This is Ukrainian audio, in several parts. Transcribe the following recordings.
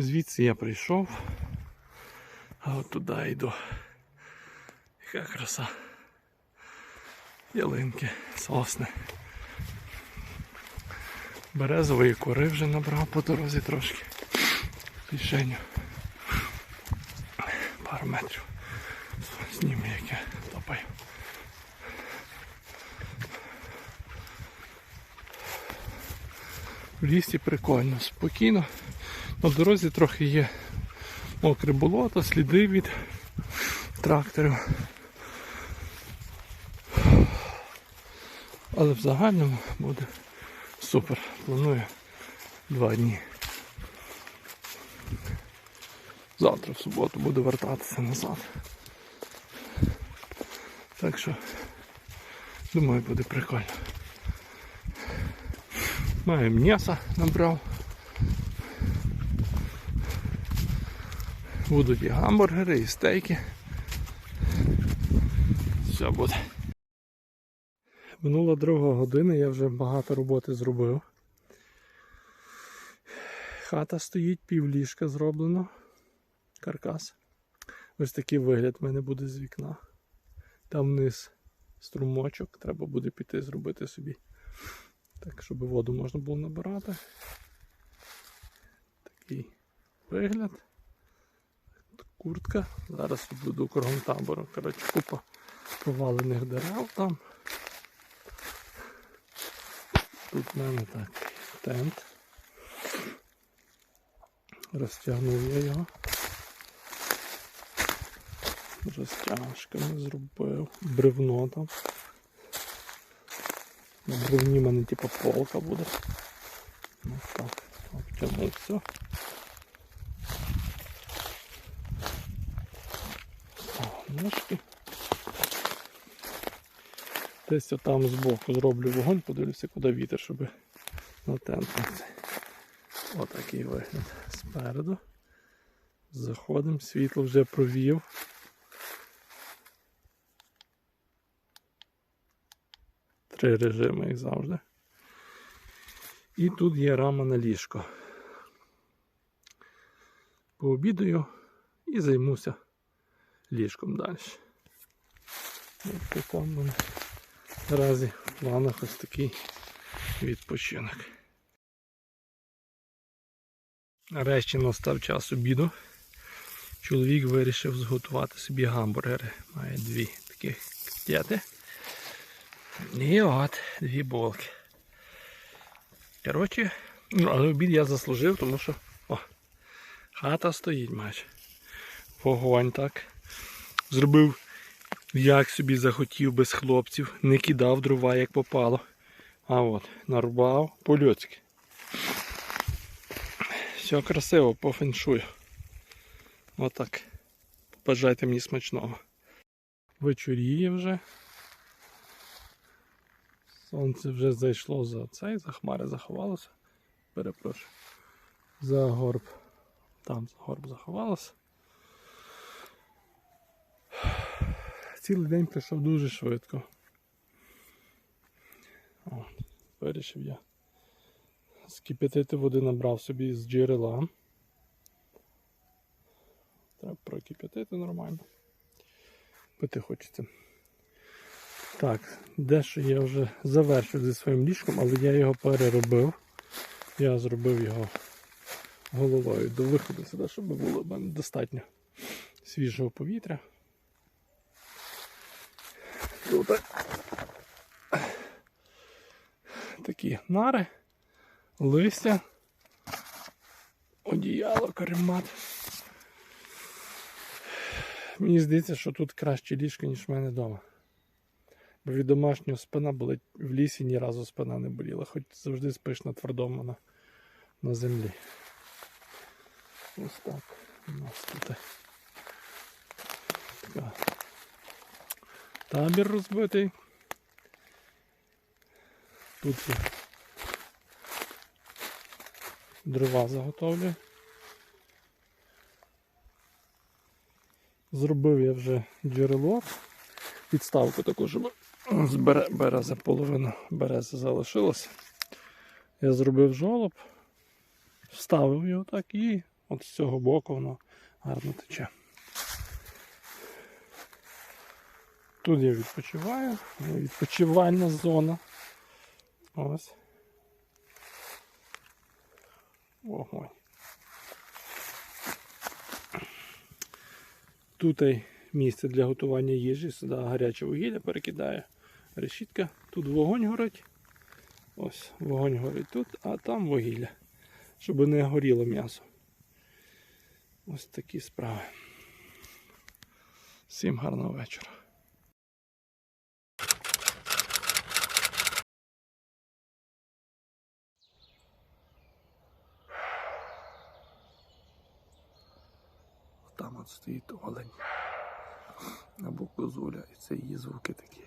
Звідси я прийшов, а от туди йду. Яка краса. Ялинки, сосни. Березової кори вже набрав по дорозі трошки. Кишеню. Пару метрів. Зніму, як я топаю. В лісі прикольно, спокійно. На дорозі трохи є мокре болото, сліди від тракторів. Але в загальному буде супер. Планую два дні. Завтра в суботу буду вертатися назад. Так що, думаю, буде прикольно. Маю м'яса набрав. Будуть і гамбургери, і стейки. Все буде. Минула друга година, я вже багато роботи зробив. Хата стоїть, півліжка зроблено. Каркас. Ось такий вигляд в мене буде з вікна. Там вниз струмочок, треба буде піти зробити собі. Так, щоб воду можна було набирати. Такий вигляд. Куртка. Зараз буду кругом табору. Коротше, купа повалених дерев там. Тут в мене так тент. Розтягнув я його. Розтяжками зробив. Бревно там. На бревні в мене типу полка буде. Ось так. Обтягнув все. Ножки. Десь там збоку зроблю вогонь, подивлюся, куди вітер, щоб на тент. Отакий вигляд спереду. Заходимо, світло вже провів. Три режими, як завжди. І тут є рама на ліжко. Пообідаю і займуся ліжком далі. Ось така в мене наразі в планах ось такий відпочинок. Нарешті настав час обіду. Чоловік вирішив зготувати собі гамбургери. Має дві таких котлети. І от, дві булки. Коротше, ну, але обід я заслужив, тому що о, хата стоїть майже. Вогонь так. Зробив як собі захотів без хлопців, не кидав дрова як попало. А от, нарубав по-людськи. Все красиво по феншую. Отак. Бажайте мені смачного. Вечоріє вже. Сонце вже зайшло за цей, за хмари заховалося. Перепрошую. За горб. Там за горб заховалося. Цілий день пройшов дуже швидко. О, вирішив я. Скип'ятити води набрав собі з джерела. Треба прокип'ятити нормально. Пити хочеться. Так, дещо я вже завершив зі своїм ліжком, але я його переробив. Я зробив його головою до виходу сюди, щоб було достатньо свіжого повітря. Тут такі нари, листя, одіяло, каремат. Мені здається, що тут краще ліжко, ніж в мене вдома. Бо від домашнього спина болить в лісі ні разу спина не боліла, хоч завжди спиш на твердому на, на землі. Ось так. У нас тут така табір розбитий. Тут дрова заготовлю. Зробив я вже джерело. Підставку таку, щоб з бере- берези половина берези залишилася. Я зробив жолоб, вставив його так і От з цього боку воно гарно тече. Тут я відпочиваю, відпочивальна зона. Ось. Вогонь. Тут місце для готування їжі, сюди гаряче вугілля перекидаю. Решітка, тут вогонь горить. Ось вогонь горить тут, а там вугілля. Щоб не горіло м'ясо. Ось такі справи. Всім гарного вечора. Стоїть олень. Або козуля, і це її звуки такі.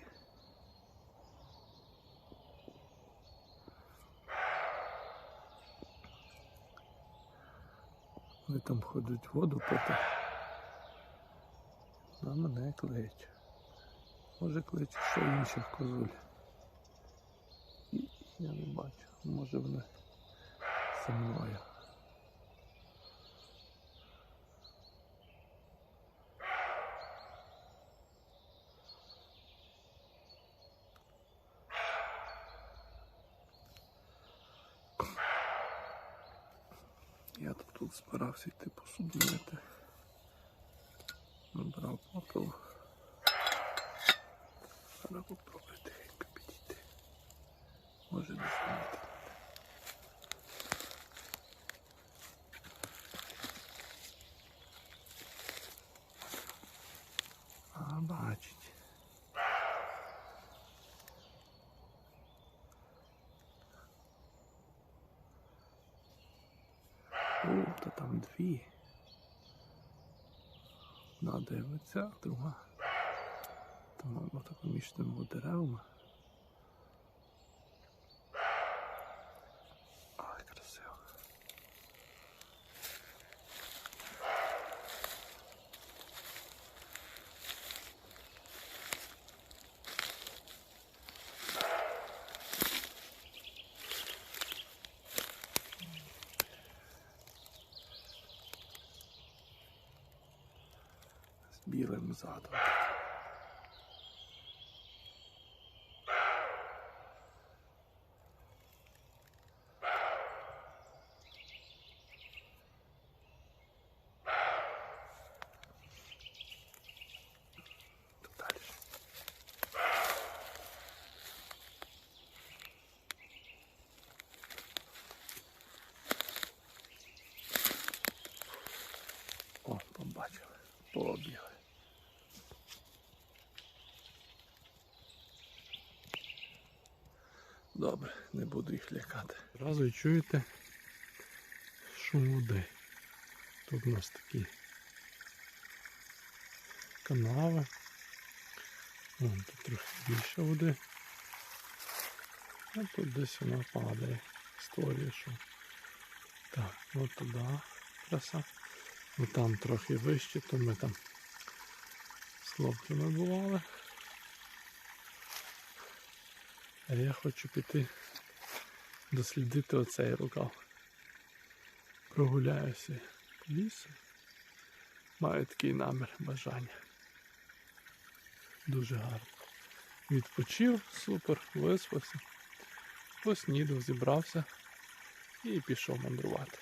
Вони там ходять воду пити. А мене кличуть. Може кличуть ще інших козуль. Я не бачу. Може вони зі мною. Я тут, тут збирався йти посуду мити. Набрав попел. Треба попробувати тихенько підійти. Може не знати. А, бачить. Та там дві. Одна дивиться, а друга. Там воно так тими деревами. З білим задом. Тут далі. О, побачили, побігли. Добре, не буду їх лякати. Одразу чуєте шум води. Тут у нас такі канави. Вон тут трохи більше води. А тут десь вона падає, створює шум. Так, от туди краса. Ну там трохи вище, то ми там з хлопцями А я хочу піти дослідити оцей рукав. Прогуляюся по лісу. Маю такий намір, бажання. Дуже гарно. Відпочив, супер, виспався, поснідав, зібрався і пішов мандрувати.